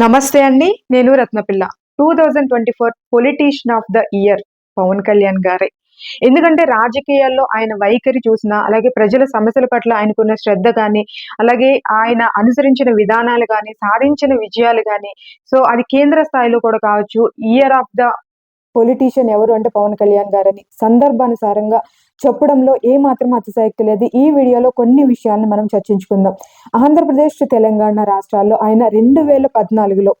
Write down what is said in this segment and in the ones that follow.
నమస్తే అండి నేను రత్నపిల్ల. Two thousand twenty four politician of the year Pavan Kalyan గారే. ఎందుకంటే రాజకీయాల్లో ఆయన వైఖరి చూసినా అలాగే ప్రజల సమస్యల పట్ల ఆయనకున్న శ్రద్ధ కానీ అలాగే ఆయన అనుసరించిన విధానాలు కానీ సాధించిన విజయాలు కానీ సో అది కేంద్ర స్థాయిలో కూడా కావచ్చు ఇయర్ ఆఫ్ ద పొలిటీషియన్ ఎవరు అంటే పవన్ కళ్యాణ్ గారని సందర్భానుసారంగా చెప్పడంలో ఏ మాత్రం అతిశయక్తి లేదు. ఈ వీడియోలో కొన్ని విషయాలను మనం చర్చించుకుందాం. ఆంధ్రప్రదేశ్ తెలంగాణ రాష్ట్రాల్లో ఆయన రెండు వేల పద్నాలుగులో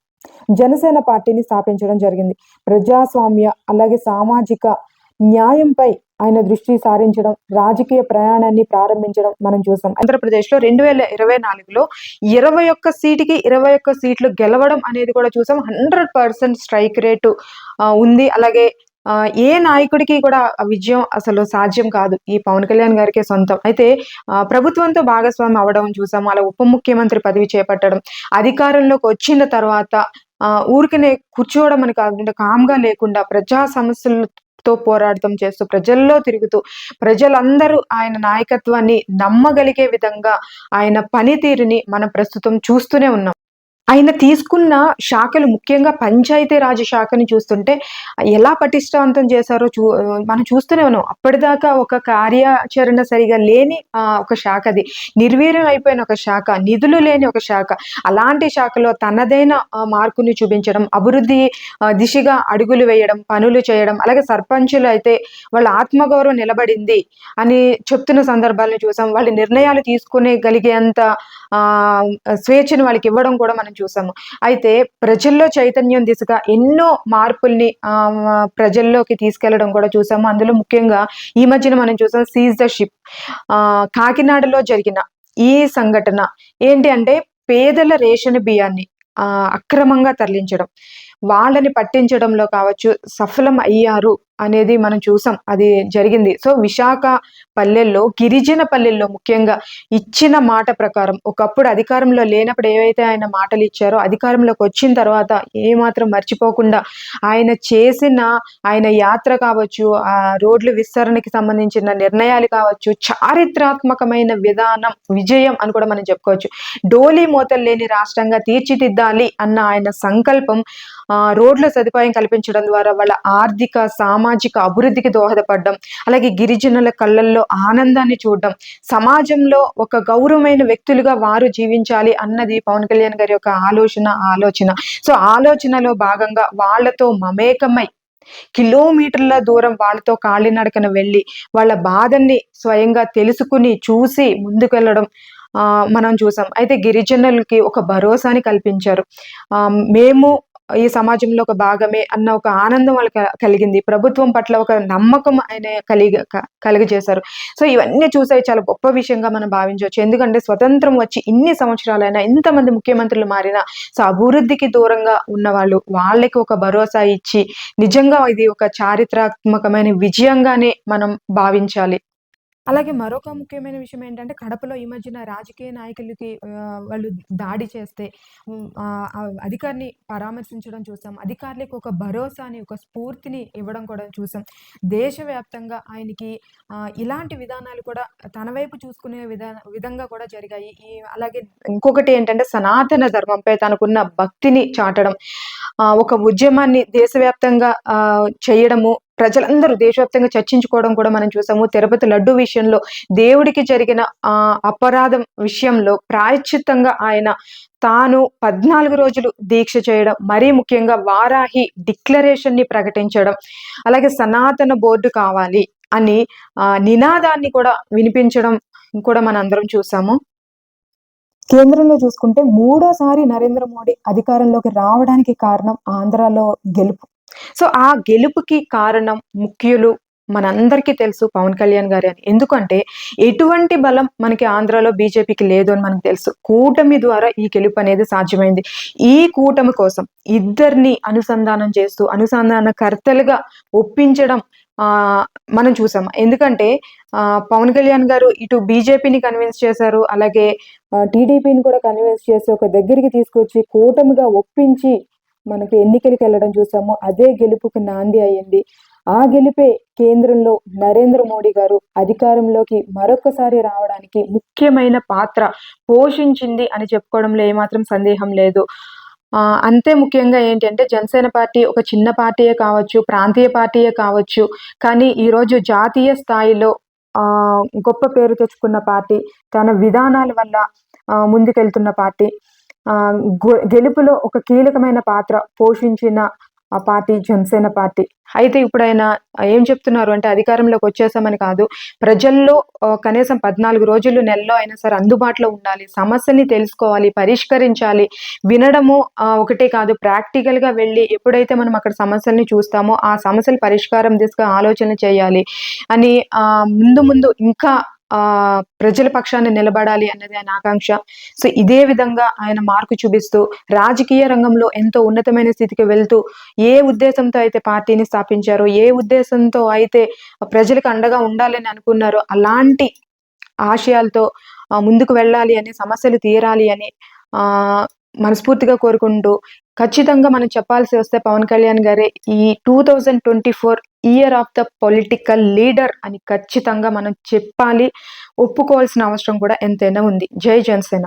జనసేన పార్టీని స్థాపించడం జరిగింది. ప్రజాస్వామ్య అలాగే సామాజిక న్యాయంపై ఆయన దృష్టి సారించడం రాజకీయ ప్రయాణాన్ని ప్రారంభించడం మనం చూసాం. ఆంధ్రప్రదేశ్లో రెండు వేల ఇరవై నాలుగులో ఇరవై ఒక్క సీటుకి ఇరవై ఒక్క సీట్లు గెలవడం అనేది కూడా చూసాం. హండ్రెడ్ పర్సెంట్ స్ట్రైక్ రేటు ఉంది. అలాగే ఆ, ఏ నాయకుడికి కూడా విజయం అసలు సాధ్యం కాదు. ఈ పవన్ కళ్యాణ్ గారికే సొంతం. అయితే ప్రభుత్వంతో భాగస్వామి అవడం చూసాము అలా ఉప ముఖ్యమంత్రి పదవి చేపట్టడం అధికారంలోకి వచ్చిన తర్వాత ఆ, ఊరికనే కూర్చోవడం అని కాకుండా కామ్గా లేకుండా ప్రజా సమస్యలు తో పోరాటం చేస్తూ ప్రజల్లో తిరుగుతూ ప్రజలందరూ ఆయన నాయకత్వాన్ని నమ్మగలిగే విధంగా ఆయన పనితీరుని మనం ప్రస్తుతం చూస్తూనే ఉన్నాం. ఆయన తీసుకున్న శాఖలు ముఖ్యంగా పంచాయతీ పంచాయతీరాజ్ శాఖని చూస్తుంటే ఎలా పటిష్టవంతం చేశారో చూ మనం చూస్తూనే ఉన్నాం. అప్పటిదాకా ఒక కార్యాచరణ సరిగా లేని ఆ, ఒక శాఖ అది. నిర్వీర్యం అయిపోయిన ఒక శాఖ నిధులు లేని ఒక శాఖ. అలాంటి శాఖలో తనదైన మార్కుని చూపించడం అభివృద్ధి దిశగా అడుగులు వేయడం పనులు చేయడం అలాగే సర్పంచులు అయితే వాళ్ళ ఆత్మగౌరవం నిలబడింది అని చెప్తున్న సందర్భాలను చూసాం. వాళ్ళ నిర్ణయాలు తీసుకునేగలిగేంత ఆ స్వేచ్ఛను వాళ్ళకి ఇవ్వడం కూడా మనం చూసాము. అయితే ప్రజల్లో చైతన్యం దిశగా ఎన్నో మార్పుల్ని ప్రజల్లోకి తీసుకెళ్ళడం కూడా చూసాము. అందులో ముఖ్యంగా ఈ మధ్యన మనం చూసాం సీజ్ ద షిప్. కాకినాడలో జరిగిన ఈ సంఘటన ఏంటి అంటే పేదల రేషన్ బియ్యాన్ని అక్రమంగా తరలించడం. వాళ్ళని పట్టించడంలో కావచ్చు సఫలం అయ్యారు. అనేది మనం చూసాం. అది జరిగింది. సో విశాఖ పల్లెల్లో గిరిజన పల్లెల్లో ముఖ్యంగా ఇచ్చిన మాట ప్రకారం ఒకప్పుడు అధికారంలో లేనప్పుడు ఏవైతే ఆయన మాటలు ఇచ్చారో అధికారంలోకి వచ్చిన తర్వాత ఏమాత్రం మర్చిపోకుండా ఆయన చేసిన ఆయన యాత్ర కావచ్చు ఆ రోడ్ల విస్తరణకి సంబంధించిన నిర్ణయాలు కావచ్చు చారిత్రాత్మకమైన విధానం విజయం అని కూడా మనం చెప్పుకోవచ్చు. డోలీ మూతలు లేని రాష్ట్రంగా తీర్చిదిద్దాలి అన్న ఆయన సంకల్పం ఆ, రోడ్ల సదుపాయం కల్పించడం ద్వారా వాళ్ళ ఆర్థిక సామాజిక అభివృద్ధికి దోహదపడడం అలాగే గిరిజనుల కళ్ళల్లో ఆనందాన్ని చూడడం సమాజంలో ఒక గౌరవమైన వ్యక్తులుగా వారు జీవించాలి అన్నది పవన్ కళ్యాణ్ గారి యొక్క ఆలోచన ఆలోచన. సో ఆలోచనలో భాగంగా వాళ్ళతో మమేకమై కిలోమీటర్ల దూరం వాళ్ళతో కాలినడకన వెళ్ళి వాళ్ళ బాధల్ని స్వయంగా తెలుసుకుని చూసి ముందుకు వెళ్ళడం మనం చూసాం. అయితే గిరిజనులకి ఒక భరోసాని కల్పించారు. మేము ఈ సమాజంలో ఒక భాగమే అన్న ఒక ఆనందం వాళ్ళకి కలిగింది. ప్రభుత్వం పట్ల ఒక నమ్మకం ఆయన కలిగ కలిగజేశారు. సో ఇవన్నీ చూసే చాలా గొప్ప విషయంగా మనం భావించవచ్చు. ఎందుకంటే స్వతంత్రం వచ్చి ఇన్ని సంవత్సరాలైనా ఇంతమంది ముఖ్యమంత్రులు మారినా సో అభివృద్ధికి దూరంగా ఉన్న వాళ్ళు వాళ్ళకి ఒక భరోసా ఇచ్చి నిజంగా ఇది ఒక చారిత్రాత్మకమైన విజయంగానే మనం భావించాలి. అలాగే మరొక ముఖ్యమైన విషయం ఏంటంటే కడపలో ఈ మధ్యన రాజకీయ నాయకులకి వాళ్ళు దాడి చేస్తే అధికారిని పరామర్శించడం చూసాం. అధికారులకు ఒక భరోసాని ఒక స్ఫూర్తిని ఇవ్వడం కూడా చూసాం. దేశవ్యాప్తంగా ఆయనకి ఇలాంటి విధానాలు కూడా తన వైపు చూసుకునే విధా విధంగా కూడా జరిగాయి. ఈ అలాగే ఇంకొకటి ఏంటంటే సనాతన ధర్మంపై తనకున్న భక్తిని చాటడం. ఒక ఉద్యమాన్ని దేశవ్యాప్తంగా చేయడము ప్రజలందరూ దేశవ్యాప్తంగా చర్చించుకోవడం కూడా మనం చూసాము. తిరుపతి లడ్డు విషయంలో దేవుడికి జరిగిన ఆ అపరాధం విషయంలో ప్రాయశ్చిత్తంగా ఆయన తాను పద్నాలుగు రోజులు దీక్ష చేయడం మరీ ముఖ్యంగా వారాహి డిక్లరేషన్ని ప్రకటించడం అలాగే సనాతన బోర్డు కావాలి అని ఆ నినాదాన్ని కూడా వినిపించడం కూడా మనం అందరం చూసాము. కేంద్రంలో చూసుకుంటే మూడోసారి నరేంద్ర మోడీ అధికారంలోకి రావడానికి కారణం ఆంధ్రాలో గెలుపు. సో ఆ గెలుపుకి కారణం ముఖ్యులు మనందరికీ తెలుసు పవన్ కళ్యాణ్ గారి అని. ఎందుకంటే ఎటువంటి బలం మనకి ఆంధ్రాలో బీజేపీకి లేదు అని మనకు తెలుసు. కూటమి ద్వారా ఈ గెలుపు అనేది సాధ్యమైంది. ఈ కూటమి కోసం ఇద్దరిని అనుసంధానం చేస్తూ అనుసంధానకర్తలుగా ఒప్పించడం ఆ మనం చూసాం. ఎందుకంటే ఆ పవన్ కళ్యాణ్ గారు ఇటు బీజేపీని కన్విన్స్ చేశారు అలాగే టీడీపీని కూడా కన్విన్స్ చేసి ఒక దగ్గరికి తీసుకొచ్చి కూటమిగా ఒప్పించి మనకి ఎన్నికలకు వెళ్ళడం చూసాము. అదే గెలుపుకి నాంది అయ్యింది ఆ గెలిపే కేంద్రంలో నరేంద్ర మోడీ గారు అధికారంలోకి మరొకసారి రావడానికి ముఖ్యమైన పాత్ర పోషించింది అని చెప్పుకోవడంలో ఏమాత్రం సందేహం లేదు. అంతే ముఖ్యంగా ఏంటంటే జనసేన పార్టీ ఒక చిన్న పార్టీయే కావచ్చు ప్రాంతీయ పార్టీయే కావచ్చు. కానీ ఈరోజు జాతీయ స్థాయిలో ఆ, గొప్ప పేరు తెచ్చుకున్న పార్టీ తన విధానాల వల్ల ముందుకెళ్తున్న పార్టీ. గెలుపులో ఒక కీలకమైన పాత్ర పోషించిన ఆ పార్టీ జనసేన పార్టీ. అయితే ఇప్పుడు ఆయన ఏం చెప్తున్నారు? అంటే అధికారంలోకి వచ్చేసామని కాదు. ప్రజల్లో కనీసం పద్నాలుగు రోజులు నెలలో అయినా సరే అందుబాటులో ఉండాలి. సమస్యని తెలుసుకోవాలి పరిష్కరించాలి. వినడము ఆ, ఒకటే కాదు. ప్రాక్టికల్గా వెళ్ళి ఎప్పుడైతే మనం అక్కడ సమస్యల్ని చూస్తామో ఆ సమస్యల పరిష్కారం దిశగా ఆలోచన చేయాలి అని ఆ, ముందు ముందు ఇంకా ఆ ప్రజల పక్షాన్ని నిలబడాలి అన్నది ఆయన ఆకాంక్ష. సో ఇదే విధంగా ఆయన మార్కు చూపిస్తూ రాజకీయ రంగంలో ఎంతో ఉన్నతమైన స్థితికి వెళ్తూ ఏ ఉద్దేశంతో అయితే పార్టీని స్థాపించారో ఏ ఉద్దేశంతో అయితే ప్రజలకు అండగా ఉండాలని అనుకున్నారో అలాంటి ఆశయాలతో ముందుకు వెళ్ళాలి అని సమస్యలు తీరాలి అని ఆ మనస్ఫూర్తిగా కోరుకుంటూ ఖచ్చితంగా మనం చెప్పాల్సి వస్తే పవన్ కళ్యాణ్ గారే ఈ two thousand twenty four year of the political leader అని ఖచ్చితంగా మనం చెప్పాలి. ఒప్పుకోవాల్సిన అవసరం కూడా ఎంతైనా ఉంది. జై జనసేన.